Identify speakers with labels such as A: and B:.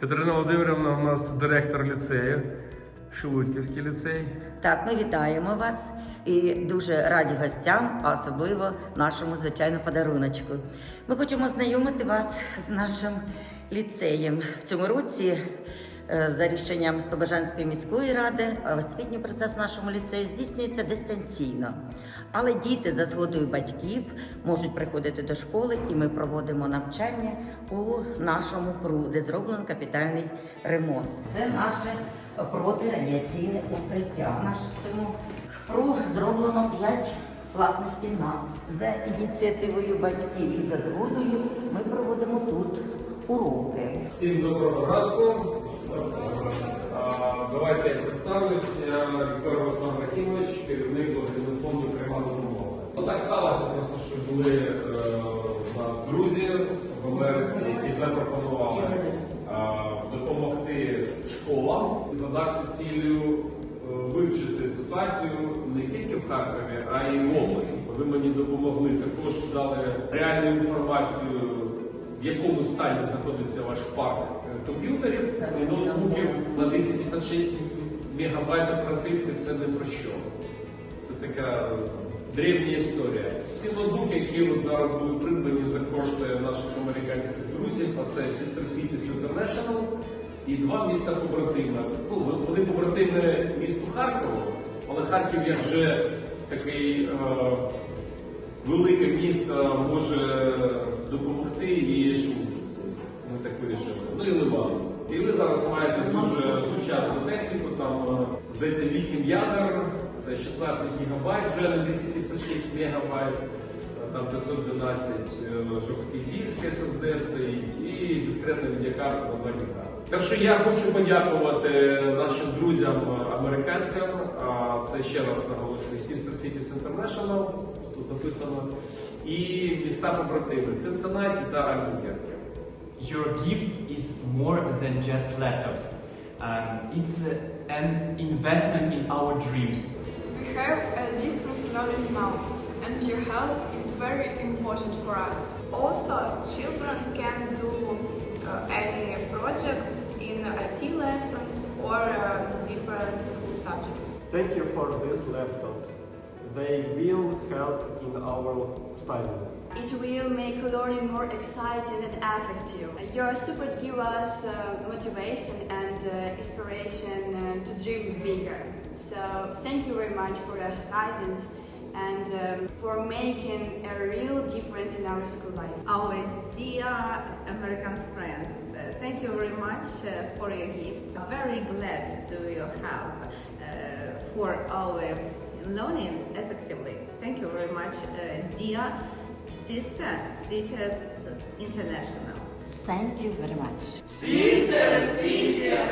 A: Катерина Володимирівна у нас директор ліцею, Шелудьківський ліцей.
B: Так, ми вітаємо вас і дуже раді гостям, а особливо нашому звичайно подаруночку. Ми хочемо знайомити вас з нашим ліцеєм в цьому році. Е, За рішенням Слобожанської міської ради е, освітній процес в нашому ліцеї здійснюється дистанційно. Але діти за згодою батьків можуть приходити до школи, і ми проводимо навчання у нашому ПРУ, де зроблено капітальний ремонт. Це наше протирадіаційне укриття. Наше в цьому ПРУ зроблено 5 класних кімнат. За ініціативою батьків і за згодою ми проводимо тут уроки.
A: Всім доброго ранку. Давайте я представлюсь. Я Віктор Руслан Рахімович, керівник благодійного фонду Крима допомога. Ну так сталося просто, що були е, у нас друзі в Америці, які запропонували а, допомогти школам. Задався цілею е, вивчити ситуацію не тільки в Харкові, а й в області. Ви мені допомогли також дали реальну інформацію в якому стані знаходиться ваш парк е, комп'ютерів і ноутбуків на 256 мегабайт оперативки це не про що. Це така древня історія. Ці ноутбуки, які от зараз будуть придбані за кошти наших американських друзів, а це Sister Cities International і два міста побратими. Ну, вони побратими місту Харкову, але Харків як вже такий. е, велике місто може допомогти і щоб ми так вирішили. Ну і Ливан. І ви зараз маєте дуже сучасну техніку, там е, здається 8 ядер, це 16 гігабайт, вже не 256 мегабайт, е, там 512 е, жорсткий диск SSD стоїть і дискретна відеокарта на 2 ГБ. Так що я хочу подякувати нашим друзям е, американцям. Це ще раз наголошую Sister Cities International, тут написано, і міста побратими Цинциннаті та Альбукерке.
C: Your gift is more than just laptops. Um, it's uh, an investment in our dreams.
D: We have a distance learning now, and your help is very important for us.
E: Also, children can do uh, any projects in IT lessons or uh, different school subjects.
F: Thank you for these laptops. They will help in our study.
G: It will make learning more exciting and effective. Your support gives us uh, motivation and uh, inspiration uh, to dream bigger. So thank you very much for your guidance and um, for making a real difference in our school life.
H: Our dear American friends, uh, thank you very much uh, for your gift. Very glad to your help uh, for our learning effectively. Thank you very much, uh, dear sister Cities International.
B: Thank you very much.
D: Sister Cities International.